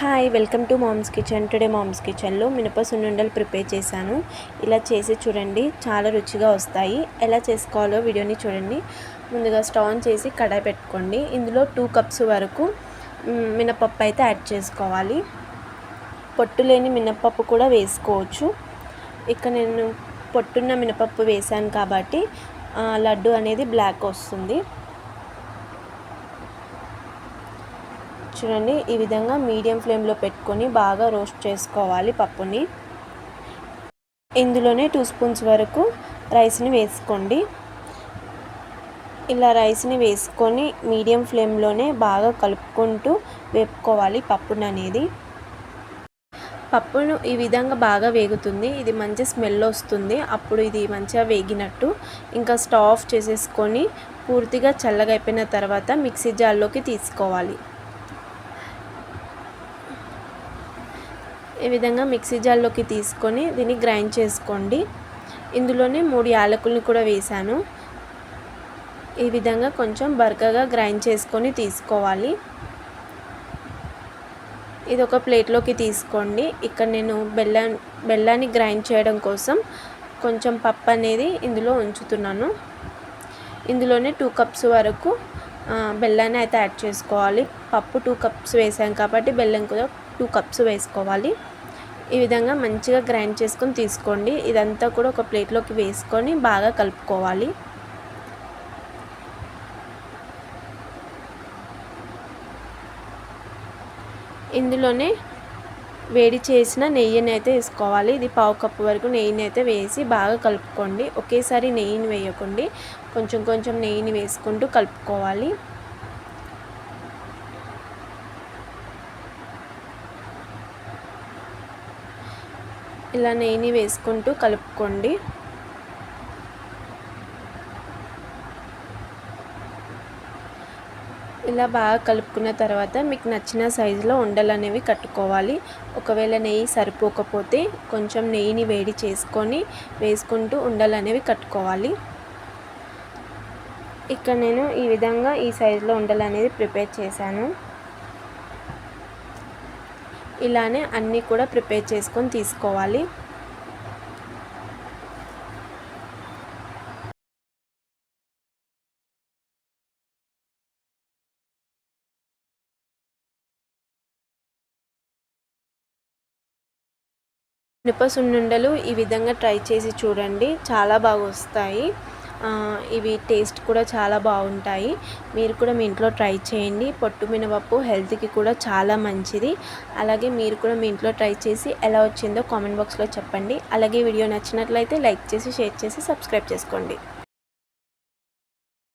Hi welcome to mom's kitchen. Today mom's కిచెన్లో మినప సున్నుండలు ప్రిపేర్ చేశాను. ఇలా చేసి చూడండి చాలా రుచిగా వస్తాయి. ఎలా చేసుకోవాలో వీడియోని చూడండి. ముందుగా స్టవ్ ఆన్ చేసి కడాయి పెట్టుకోండి. ఇందులో టూ కప్స్ వరకు మినపప్పు అయితే యాడ్ చేసుకోవాలి. పొట్టు లేని మినపప్పు కూడా వేసుకోవచ్చు. ఇక్కడ నేను పొట్టున్న మినపప్పు వేసాను కాబట్టి లడ్డు అనేది బ్లాక్ వస్తుంది. చూడండి. ఈ విధంగా మీడియం ఫ్లేమ్లో పెట్టుకొని బాగా రోస్ట్ చేసుకోవాలి పప్పుని. ఇందులోనే టూ స్పూన్స్ వరకు రైస్ని వేసుకోండి. ఇలా రైస్ని వేసుకొని మీడియం ఫ్లేమ్లోనే బాగా కలుపుకుంటూ వేపుకోవాలి పప్పును అనేది. పప్పును ఈ విధంగా బాగా వేగుతుంది. ఇది మంచి స్మెల్ వస్తుంది. అప్పుడు ఇది మంచిగా వేగినట్టు ఇంకా స్టవ్ ఆఫ్ చేసేసుకొని పూర్తిగా చల్లగా అయిపోయిన తర్వాత మిక్సీ జార్లోకి తీసుకోవాలి. ఈ విధంగా మిక్సీ జార్లోకి తీసుకొని దీన్ని గ్రైండ్ చేసుకోండి. ఇందులోనే మూడు యాలకుల్ని కూడా వేసాను ఈ విధంగా కొంచెం బర్గగా గ్రైండ్ చేసుకొని తీసుకోవాలి. ఇది ఒక ప్లేట్లోకి తీసుకోండి. ఇక్కడ నేను బెల్లా బెల్లాన్ని గ్రైండ్ చేయడం కోసం కొంచెం పప్పు అనేది ఇందులో ఉంచుతున్నాను. ఇందులోనే టూ కప్స్ వరకు బెల్లాన్ని అయితే యాడ్ చేసుకోవాలి. పప్పు టూ కప్స్ వేసాం కాబట్టి బెల్లం కూడా టూ కప్స్ వేసుకోవాలి. ఈ విధంగా మంచిగా గ్రైండ్ చేసుకొని తీసుకోండి. ఇదంతా కూడా ఒక ప్లేట్లోకి వేసుకొని బాగా కలుపుకోవాలి. ఇందులోనే వేడి చేసిన నెయ్యిని అయితే వేసుకోవాలి. ఇది పావు కప్పు వరకు నెయ్యిని అయితే వేసి బాగా కలుపుకోండి. ఒకేసారి నెయ్యిని వేయకండి. కొంచెం కొంచెం నెయ్యిని వేసుకుంటూ కలుపుకోవాలి. ఇలా నెయ్యిని వేసుకుంటూ కలుపుకోండి. ఇలా బాగా కలుపుకున్న తర్వాత మీకు నచ్చిన సైజులో ఉండలు అనేవి కట్టుకోవాలి. ఒకవేళ నెయ్యి సరిపోకపోతే కొంచెం నెయ్యిని వేడి చేసుకొని వేసుకుంటూ ఉండలు అనేవి కట్టుకోవాలి. ఇక్కడ నేను ఈ విధంగా ఈ సైజులో ఉండలు అనేది ప్రిపేర్ చేశాను. ఇలానే అన్నీ కూడా ప్రిపేర్ చేసుకొని తీసుకోవాలి. మినప సున్నుండలు ఈ విధంగా ట్రై చేసి చూడండి. చాలా బాగా వస్తాయి ఇవి టేస్ట్ కూడా చాలా బాగుంటాయి. మీరు కూడా మీ ఇంట్లో ట్రై చేయండి. పొట్టు మినపప్పు హెల్త్కి కూడా చాలా మంచిది. అలాగే మీరు కూడా మీ ఇంట్లో ట్రై చేసి ఎలా వచ్చిందో కామెంట్ బాక్స్లో చెప్పండి. అలాగే వీడియో నచ్చినట్లయితే లైక్ చేసి షేర్ చేసి సబ్స్క్రైబ్ చేసుకోండి.